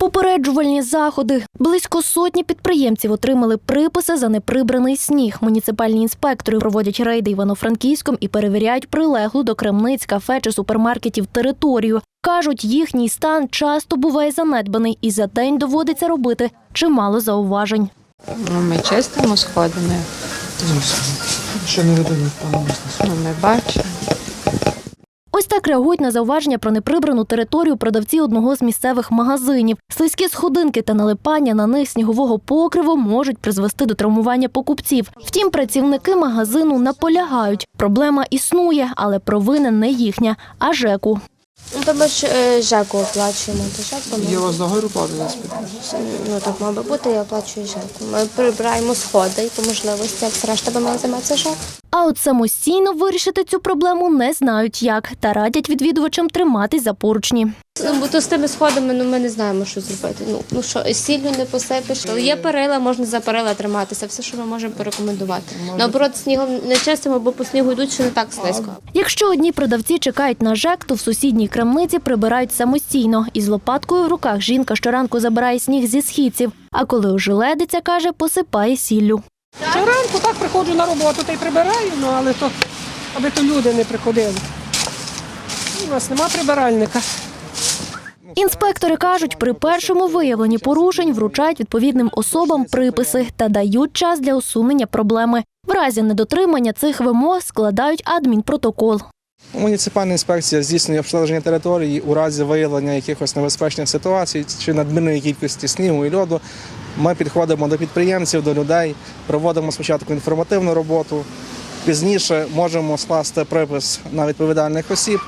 Попереджувальні заходи. Близько сотні підприємців отримали приписи за неприбраний сніг. Муніципальні інспектори проводять рейди Івано-Франківськом і перевіряють прилеглу до крамниць, кафе чи супермаркетів територію. Кажуть, їхній стан часто буває занедбаний, і за день доводиться робити чимало зауважень. Ну, ми чистимо сходами, Ще не бізнесу. ну, ми бачимо. Реагують на зауваження про неприбрану територію продавці одного з місцевих магазинів. Слизькі сходинки та налипання на них снігового покриву можуть призвести до травмування покупців. Втім, працівники магазину наполягають. Проблема існує, але провина не їхня, а ЖЕКу. Ну, то ми ж е, ЖЕКу оплачуємо, то ЖЕКу Є у вас договір укладений з ну так мало би бути, я оплачую ЖЕКу. Ми прибираємо сходи і по можливості, як все решта би мала займатися ЖЕК. А от самостійно вирішити цю проблему не знають як та радять відвідувачам триматись за поручні. Ну, бо то з тими сходами ну, ми не знаємо, що зробити. Ну, ну що, сіллю не посипеш. Є перила, можна за перила триматися, все, що ми можемо порекомендувати. Наоборот, снігом не чистимо, бо по снігу йдуть, що не так слизько. Якщо одні продавці чекають на ЖЕК, то в сусідній крамниці прибирають самостійно. Із лопаткою в руках жінка щоранку забирає сніг зі східців, а коли ожеледиться, каже, посипає сіллю. Щоранку так приходжу на роботу та й прибираю, ну але то, аби то люди не приходили. У нас нема прибиральника. Інспектори кажуть, при першому виявленні порушень вручають відповідним особам приписи та дають час для усунення проблеми. В разі недотримання цих вимог складають адмінпротокол. Муніципальна інспекція здійснює обстеження території у разі виявлення якихось небезпечних ситуацій чи надмірної кількості снігу і льоду. Ми підходимо до підприємців, до людей, проводимо спочатку інформативну роботу. Пізніше можемо скласти припис на відповідальних осіб.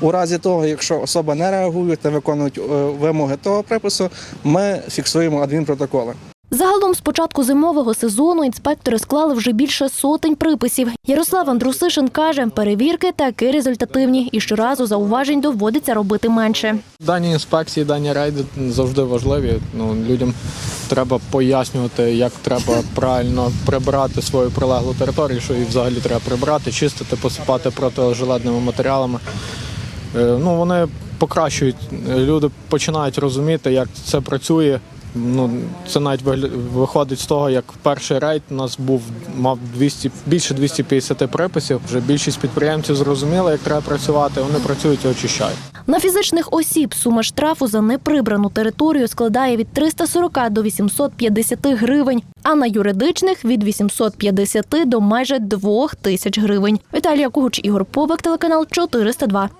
У разі того, якщо особа не реагує та виконують е, вимоги того припису, ми фіксуємо адмінпротоколи. Загалом з початку зимового сезону інспектори склали вже більше сотень приписів. Ярослав Андрусишин каже, перевірки таки результативні і щоразу зауважень доводиться робити менше. Дані інспекції, дані рейди завжди важливі. Ну, людям треба пояснювати, як треба правильно прибирати свою прилеглу територію, що її взагалі треба прибирати, чистити, посипати протижилетними матеріалами. Е, Ну, вони покращують, люди починають розуміти, як це працює. Ну, це навіть виходить з того, як перший рейд у нас був мав 200, більше 250 приписів. Вже більшість підприємців зрозуміли, як треба працювати. Вони працюють і очищають. На фізичних осіб сума штрафу за неприбрану територію складає від 340 до 850 гривень, а на юридичних від 850 до майже 2 тисяч гривень. Віталія Кугуч, Ігор Побак, телеканал 402.